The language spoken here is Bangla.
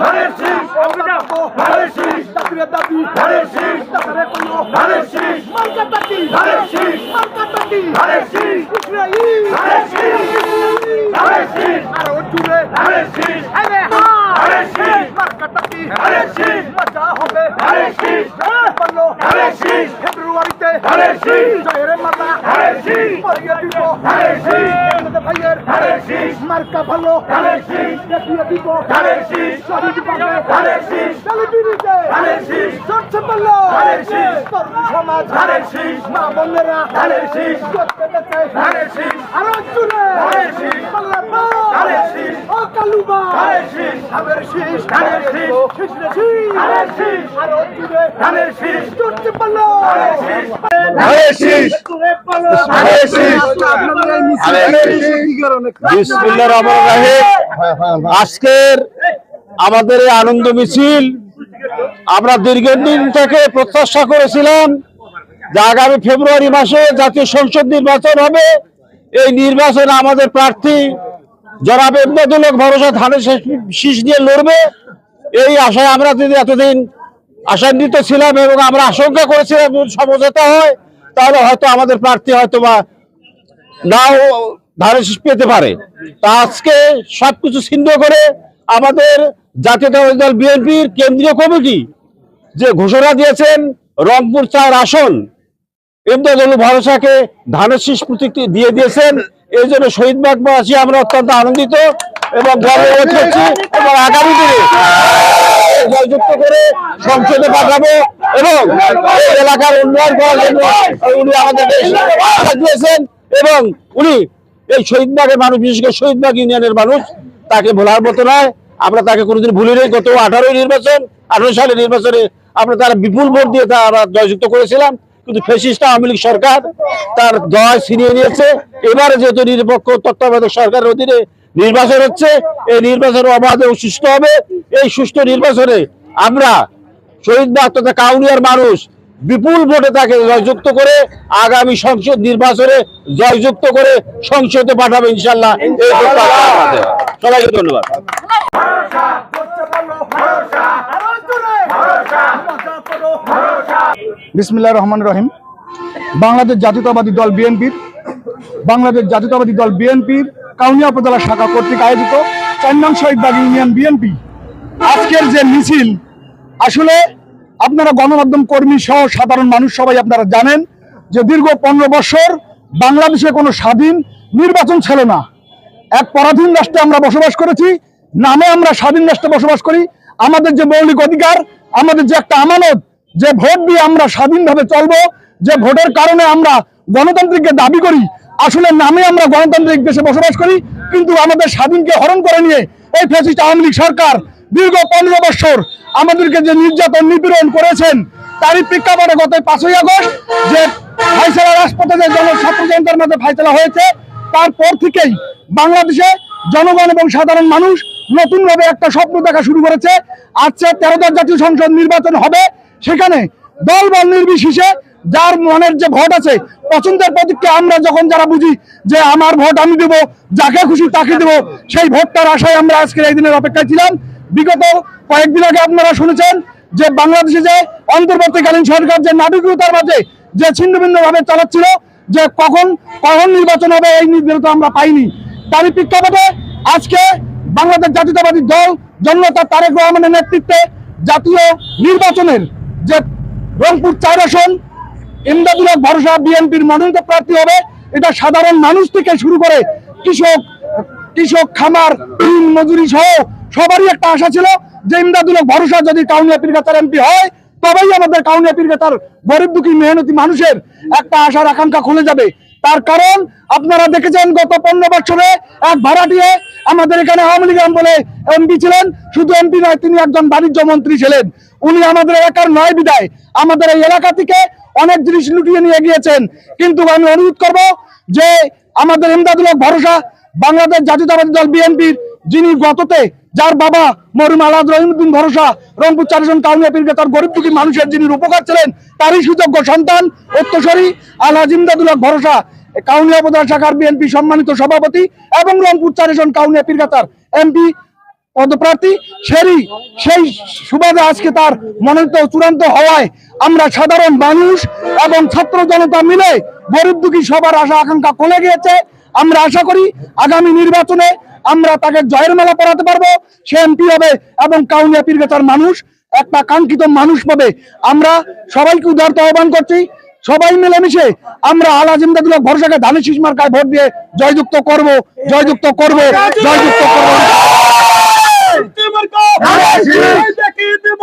ধানের শীষ ধানের শীষ চাকরির দাবি ধানের শীষ চাকরির কোনো ধানের শীষ মার্কা টাকি ধানের শীষ মার্কা টাকি ধানের শীষ ইসরাইল ধানের শীষ ধানের শীষ আর জুড়ে ধানের শীষ আরে হা ধানের শীষ মার্কা টাকি ধানের শীষ মজা হবে ধানের শীষ বলল ধানের শীষ ফেব্রুয়ারিতে ধানের শীষ জয়ের মাতা ধানের শীষ পরিয়ে দিব ধানের শীষ ভাইয়ের মার্কা ভালো। দেখিয়ে দিব শহীদ পাবে শীষ চড়ছে তরুণ সমাজ। মা শীষ করতে আরও জুড়ে ধানের শীষ পাল্লাপা ধানের শীষ ও কালুবা ধানের শীষ ধানের শীষ ধানের শীষ শীষ রে শীষ ধানের শীষ আরও জুড়ে ধানের শীষ চড়ছে বলল ধানের শীষ ধানের শীষ ধানের শীষ ধানের শীষ বিসমিল্লাহ রহমান রাহিম আজকের আমাদের এই আনন্দ মিছিল আমরা দীর্ঘদিন থেকে প্রত্যাশা করেছিলাম যে আগামী ফেব্রুয়ারি মাসে জাতীয় সংসদ নির্বাচন হবে। এই নির্বাচনে আমাদের প্রার্থী জনাব এমদাদুলক ভরসা ধানের শীষ দিয়ে লড়বে। এই আশায় আমরা যদি এতদিন আশান্বিত ছিলাম এবং আমরা আশঙ্কা করেছিলাম সমঝোতা হয়, তাহলে হয়তো আমাদের প্রার্থী হয়তো বা নাও শীষ পেতে পারে। তা আজকে সবকিছু ছিন্ন করে আমাদের জাতীয়তাবাদী দল বিএনপির কেন্দ্রীয় কমিটি যে ঘোষণা দিয়েছেন, রংপুর চার আসন ইমদাদুল ভরসাকে ধানের শীষ প্রতীক দিয়ে দিয়েছেন, এই জন্য শহীদ বাগবাসী আমরা অত্যন্ত আনন্দিত। এবং গর্ববোধ করছি এবং আগামী দিনে জয়যুক্ত করে সংসদে পাঠাবো এবং এলাকার উন্নয়ন করার জন্য উনি আমাদের দিয়েছেন এবং উনি এই শহীদবাগের মানুষ বিশেষ করে শহীদবাগ ইউনিয়নের মানুষ তাকে ভোলার মতো নয়। আমরা তাকে কোনোদিন ভুলি নেই। গত আঠারোই নির্বাচন আঠারো সালের নির্বাচনে আমরা তারা বিপুল ভোট দিয়ে তা আমরা জয়যুক্ত করেছিলাম। কিন্তু ফেসিস্ট আওয়ামী লীগ সরকার তার দয় ছিনিয়ে নিয়েছে। এবারে যেহেতু নিরপেক্ষ তত্ত্বাবধায়ক সরকারের অধীনে নির্বাচন হচ্ছে, এই নির্বাচন অবাধে ও সুষ্ঠু হবে। এই সুষ্ঠু নির্বাচনে আমরা শহীদ বাগ তথা কাউনিয়ার মানুষ বিপুল ভোটে তাকে জয়যুক্ত করে আগামী সংসদ নির্বাচনে জয়যুক্ত করে সংসদে পাঠাবে ইনশাল্লাহ সবাইকে ধন্যবাদ। বিসমিল্লাহ রহমান রহিম। বাংলাদেশ জাতীয়তাবাদী দল বিএনপির, বাংলাদেশ জাতীয়তাবাদী দল বিএনপির কাউনিয়া উপজেলা শাখা কর্তৃক আয়োজিত চার শহীদবাগ ইউনিয়ন বিএনপি। আজকের যে মিছিল, আসলে আপনারা গণমাধ্যম কর্মী সহ সাধারণ মানুষ সবাই আপনারা জানেন যে দীর্ঘ পনেরো বছর বাংলাদেশে কোনো স্বাধীন নির্বাচন ছিল না। এক পরাধীন রাষ্ট্রে আমরা বসবাস করেছি, নামে আমরা স্বাধীন রাষ্ট্রে বসবাস করি। আমাদের যে মৌলিক অধিকার, আমাদের যে একটা আমানত, যে ভোট দিয়ে আমরা স্বাধীনভাবে চলবো, যে ভোটের কারণে আমরা গণতান্ত্রিককে দাবি করি আসলে নামে আমরা গণতান্ত্রিক দেশে বসবাস করি, কিন্তু আমাদের স্বাধীনকে হরণ করে নিয়ে এই ফ্যাসিস্ট আওয়ামী লীগ সরকার দীর্ঘ পনেরো বছর আমাদেরকে যে নির্যাতন, নিপীড়ন করেছেন, তারই প্রেক্ষাপটে গত পাঁচই আগস্ট যে ফাইসলা রাজপথে যে ছাত্র জনতার মধ্যে ফাইসলা হয়েছে, তারপর থেকেই বাংলাদেশে জনগণ এবং সাধারণ মানুষ নতুনভাবে একটা স্বপ্ন দেখা শুরু করেছে। আজকে তেরো দশ জাতীয় সংসদ নির্বাচন হবে, সেখানে দল বল নির্বিশেষে যার মনের যে ভোট আছে, পছন্দের প্রতীককে আমরা যখন যারা বুঝি যে আমার ভোট আমি দেবো, যাকে খুশি তাকে দেবো, সেই ভোটটার আশায় আমরা আজকের এই দিনের অপেক্ষায় ছিলাম। বিগত কয়েকদিন আগে আপনারা শুনেছেন যে বাংলাদেশে যে অন্তর্বর্তীকালীন সরকার, যে নাটকীয়তার মাঝে যে ছিন্ন ভিন্ন ভাবে চালাচ্ছিল, যে কখন কখন নির্বাচন হবে এই নির্দেশিত আমরা পাইনি। তারই প্রেক্ষাপটে আজকে বাংলাদেশ জাতীয়তাবাদী দল জনতা তারেক রহমানের নেতৃত্বে জাতীয় নির্বাচনের যে রংপুর চার আসন ইমদাদুল ভরসা বিএনপির মনোনীত প্রার্থী হবে। এটা সাধারণ মানুষ থেকে শুরু করে কৃষক কৃষক, খামার মজুরি সহ সবারই একটা আশা ছিল যে ইমদাদুল ভরসা যদি কাউনিয়া পীরগাতার এমপি হয়, তবেই আমাদের কাউনিয়া পীরগাতার গরিব দুঃখী মেহনতি মানুষের একটা আশার আকাঙ্ক্ষা খুলে যাবে। তার কারণ আপনারা দেখেছেন গত পনেরো বছরে এক ভাড়াটিয়ে আমাদের এখানে আওয়ামী লীগ আমলে এমপি ছিলেন। শুধু এমপি নয়, তিনি একজন বাণিজ্য মন্ত্রী ছিলেন। উনি আমাদের এলাকার নয় বিদায় আমাদের এই এলাকা থেকে অনেক জিনিস লুটিয়ে নিয়ে গিয়েছেন। কিন্তু আমি অনুরোধ করব যে আমাদের ইমদাদুল হক ভরসা, বাংলাদেশ জাতীয়তাবাদী দল বিএনপির, যিনি গততে যার বাবা মরুম আলাদ রহিমুদ্দিন ভরসা, রংপুর চারজন কাউনিয়া পীরকে তার গরিব দুঃখী মানুষের যিনি উপকার ছিলেন, তারই সুযোগ্য সন্তান, উত্তরসরী আলহাজ ইমদাদুল হক ভরসা, কাউনিয়া উপজেলা শাখার বিএনপি সম্মানিত সভাপতি এবং রংপুর চারজন কাউনিয়া পীরগাতার এমপি পদপ্রার্থী সেই সেই সুবাদে আজকে তার মনোনীত চূড়ান্ত হওয়ায় আমরা সাধারণ মানুষ এবং ছাত্র জনতা মিলে গরিব দুঃখী সবার আশা আকাঙ্ক্ষা কমে গিয়েছে। আমরা আশা করি আগামী নির্বাচনে আমরা তাকে জয়ের মেলা পড়াতে পারব। সে এমপি হবে এবং কাউনিয়া পীরগেছার মানুষ, একটা কাঙ্ক্ষিত মানুষ পাবে। আমরা সবাইকে উদারত আহ্বান করছি। সবাই মিলেমিশে আমরা আলা জিন্দাদুল্লাহ ভরসাকে ধানের শীষ মার্কায় ভোট দিয়ে জয়যুক্ত করব জয়যুক্ত করব জয়যুক্ত করব। দেখিয়ে দেব।